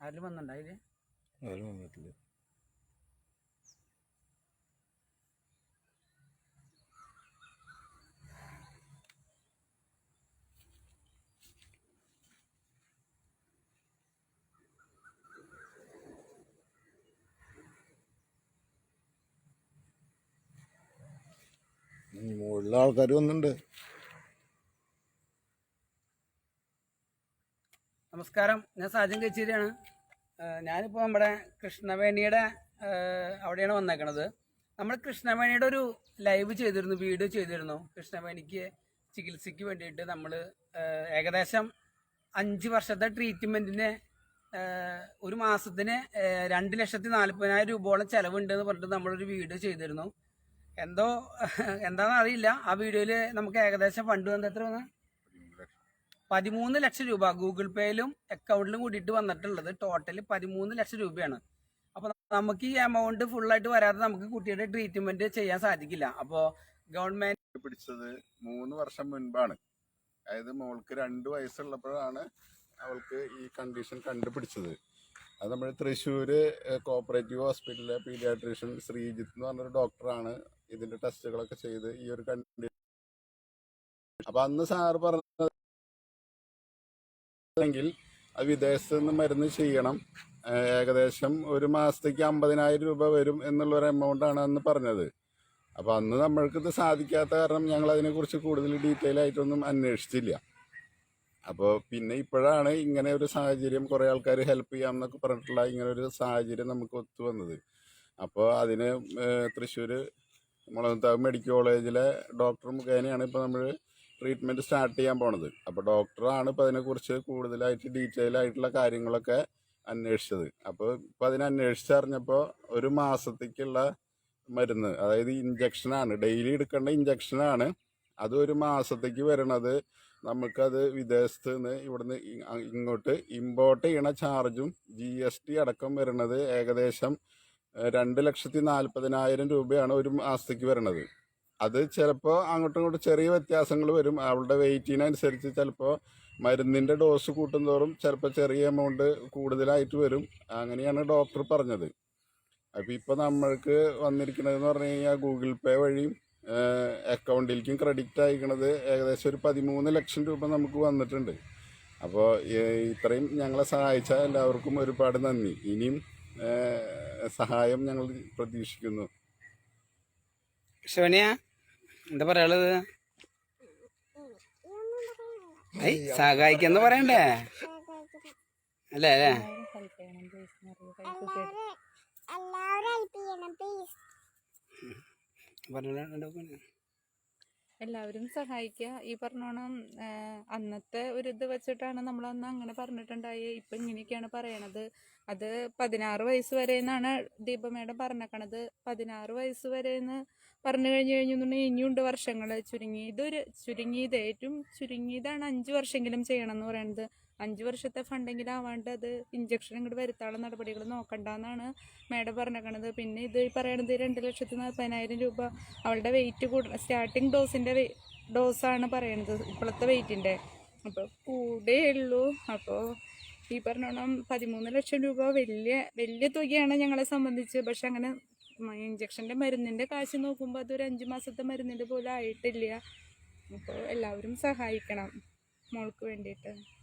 ആരും വന്നിട്ടുണ്ടായില്ലേ ആരും വന്നിട്ടില്ല. മുകളിലെ ആൾക്കാർ വന്നിട്ടുണ്ട്. നമസ്കാരം. ഞാൻ സാജൻ കച്ചേരിയാണ്. ഞാനിപ്പോൾ നമ്മുടെ കൃഷ്ണവേണിയുടെ അവിടെയാണ് വന്നേക്കണത്. നമ്മൾ കൃഷ്ണവേണിയുടെ ഒരു ലൈവ് ചെയ്തിരുന്നു വീഡിയോ ചെയ്തിരുന്നു. കൃഷ്ണവേണിക്ക് ചികിത്സയ്ക്ക് വേണ്ടിയിട്ട് നമ്മൾ ഏകദേശം അഞ്ച് വർഷത്തെ ട്രീറ്റ്മെന്റിന് ഒരു മാസത്തിന് രണ്ട് ലക്ഷത്തി നാൽപ്പതിനായിരം രൂപയോളം ചിലവുണ്ട് എന്ന് പറഞ്ഞിട്ട് നമ്മളൊരു വീഡിയോ ചെയ്തിരുന്നു. എന്തോ എന്താണെന്ന് അറിയില്ല. ആ വീഡിയോയിൽ നമുക്ക് ഏകദേശം ഫണ്ട് വന്നത് എത്ര വന്നു പതിമൂന്ന് ലക്ഷം രൂപ ഗൂഗിൾ പേയിലും അക്കൗണ്ടിലും കൂടിയിട്ട് വന്നിട്ടുള്ളത് ടോട്ടൽ പതിമൂന്ന് ലക്ഷം രൂപയാണ്. അപ്പോൾ നമുക്ക് ഈ എമൗണ്ട് ഫുള്ളായിട്ട് വരാതെ നമുക്ക് കുട്ടിയുടെ ട്രീറ്റ്മെന്റ് ചെയ്യാൻ സാധിക്കില്ല. അപ്പോൾ ഗവൺമെന്റ് പിടിച്ചത് മൂന്ന് വർഷം മുൻപാണ്. അതായത് മോൾക്ക് രണ്ട് വയസ്സുള്ളപ്പോഴാണ് അവൾക്ക് ഈ കണ്ടീഷൻ കണ്ടുപിടിച്ചത്. അത് നമ്മൾ തൃശ്ശൂർ കോപ്പറേറ്റീവ് ഹോസ്പിറ്റലിലെ പീഡിയാട്രീഷ്യൻ ശ്രീജിത്ത് എന്ന് പറഞ്ഞൊരു ഡോക്ടറാണ് ഇതിന്റെ ടെസ്റ്റുകളൊക്കെ ചെയ്ത് ഈ ഒരു കണ്ടീഷൻ അപ്പൊ അന്ന് സാറ് പറഞ്ഞെങ്കിൽ അത് വിദേശത്ത് നിന്ന് മരുന്ന് ചെയ്യണം. ഏകദേശം ഒരു മാസത്തേക്ക് അമ്പതിനായിരം രൂപ വരും എന്നുള്ള ഒരു എമൗണ്ട് ആണ് അന്ന് പറഞ്ഞത്. അപ്പോൾ അന്ന് നമ്മൾക്ക് ഇത് സാധിക്കാത്ത കാരണം ഞങ്ങൾ അതിനെക്കുറിച്ച് കൂടുതൽ ഡീറ്റെയിൽ ആയിട്ടൊന്നും അന്വേഷിച്ചില്ല. അപ്പോൾ പിന്നെ ഇപ്പോഴാണ് ഇങ്ങനെ ഒരു സാഹചര്യം കുറേ ആൾക്കാർ ഹെൽപ്പ് ചെയ്യാം എന്നൊക്കെ പറഞ്ഞിട്ടുള്ള ഇങ്ങനെ ഒരു സാഹചര്യം നമുക്ക് ഒത്തു വന്നത്. അപ്പോൾ അതിന് തൃശ്ശൂർ മുളകുത്താവ് മെഡിക്കൽ കോളേജിലെ ഡോക്ടർ മുഖേനയാണ് ഇപ്പോൾ നമ്മൾ ട്രീറ്റ്മെന്റ് സ്റ്റാർട്ട് ചെയ്യാൻ പോണത്. അപ്പോൾ ഡോക്ടറാണ് ഇപ്പോൾ അതിനെക്കുറിച്ച് കൂടുതലായിട്ട് ഡീറ്റെയിൽ ആയിട്ടുള്ള കാര്യങ്ങളൊക്കെ അന്വേഷിച്ചത്. അപ്പോൾ ഇപ്പോൾ അതിനെ അന്വേഷിച്ചറിഞ്ഞപ്പോൾ ഒരു മാസത്തേക്കുള്ള മരുന്ന് അതായത് ഇഞ്ചക്ഷനാണ് ഡെയിലി എടുക്കേണ്ട ഇഞ്ചക്ഷനാണ് അത് ഒരു മാസത്തേക്ക് വരണത്. നമുക്കത് വിദേശത്ത് നിന്ന് ഇവിടുന്ന് ഇങ്ങോട്ട് ഇമ്പോർട്ട് ചെയ്യണ ചാർജും ജി എസ് ടി അടക്കം വരുന്നത് ഏകദേശം രണ്ട് ലക്ഷത്തി നാൽപ്പതിനായിരം രൂപയാണ് ഒരു മാസത്തേക്ക് വരണത്. അത് ചിലപ്പോൾ അങ്ങോട്ടും ഇങ്ങോട്ടും ചെറിയ വ്യത്യാസങ്ങൾ വരും. അവളുടെ വെയിറ്റിനനുസരിച്ച് ചിലപ്പോൾ മരുന്നിന്റെ ഡോസ് കൂട്ടുന്തോറും ചിലപ്പോൾ ചെറിയ എമൗണ്ട് കൂടുതലായിട്ട് വരും. അങ്ങനെയാണ് ഡോക്ടർ പറഞ്ഞത്. അപ്പോൾ ഇപ്പോൾ നമ്മൾക്ക് വന്നിരിക്കുന്നത് പറഞ്ഞു കഴിഞ്ഞാൽ ഗൂഗിൾ പേ വഴിയും അക്കൗണ്ടിലേക്കും ക്രെഡിറ്റ് അയക്കണത് ഏകദേശം ഒരു പതിമൂന്ന് ലക്ഷം രൂപ നമുക്ക് വന്നിട്ടുണ്ട്. അപ്പോൾ ഇത്രയും ഞങ്ങളെ സഹായിച്ച എല്ലാവർക്കും ഒരുപാട് നന്ദി. ഇനിയും സഹായം ഞങ്ങൾ പ്രതീക്ഷിക്കുന്നു. കൃഷ്ണവേണിയ എന്താ പറയാനുള്ളത് ഐ സഹായിക്കെന്ന് പറയണ്ടേ? അല്ലേ അല്ലേ? എല്ലാവരും സഹായിക്കുക ഈ പറഞ്ഞോണം അന്നത്തെ ഒരു ഇത് വെച്ചിട്ടാണ് നമ്മൾ അന്ന് അങ്ങനെ പറഞ്ഞിട്ടുണ്ടായി. ഇപ്പൊ ഇങ്ങനെയൊക്കെയാണ് പറയണത്. അത് പതിനാറ് വയസ്സ് വരെ എന്നാണ് ദീപമേടം പറഞ്ഞേക്കണത്. പതിനാറ് വയസ്സ് വരെ എന്ന് പറഞ്ഞു കഴിഞ്ഞു കഴിഞ്ഞിട്ടുണ്ടെങ്കിൽ ഇനിയുണ്ട് വർഷങ്ങൾ ചുരുങ്ങി ഇതൊരു ചുരുങ്ങിയത് ഏറ്റവും ചുരുങ്ങിയതാണ് അഞ്ച് വർഷമെങ്കിലും ചെയ്യണം എന്ന് പറയുന്നത്. അഞ്ച് വർഷത്തെ ഫണ്ടെങ്കിലും ആവാണ്ട് അത് ഇഞ്ചക്ഷൻ ഇങ്ങോട്ട് വരുത്താനുള്ള നടപടികൾ നോക്കണ്ടെന്നാണ് മേഡം പറഞ്ഞേക്കണത്. പിന്നെ ഇത് പറയണത് രണ്ട് ലക്ഷത്തി നാൽപ്പതിനായിരം രൂപ അവളുടെ വെയിറ്റ് കൂട സ്റ്റാർട്ടിങ് ഡോസിന്റെ ഡോസാണ് പറയണത് ഇപ്പോഴത്തെ വെയിറ്റിന്റെ അപ്പോൾ കൂടേ ഉള്ളൂ അപ്പോൾ ഈ പറഞ്ഞോണം പതിമൂന്ന് ലക്ഷം രൂപ വലിയ വലിയ തുകയാണ് ഞങ്ങളെ സംബന്ധിച്ച്. പക്ഷെ അങ്ങനെ ഇഞ്ചക്ഷന്റെ മരുന്നിന്റെ കാശ് നോക്കുമ്പോൾ അതൊരു അഞ്ച് മാസത്തെ മരുന്നിന്റെ പോലെ ആയിട്ടില്ല. അപ്പോൾ എല്ലാവരും സഹായിക്കണം മോൾക്ക് വേണ്ടിയിട്ട്.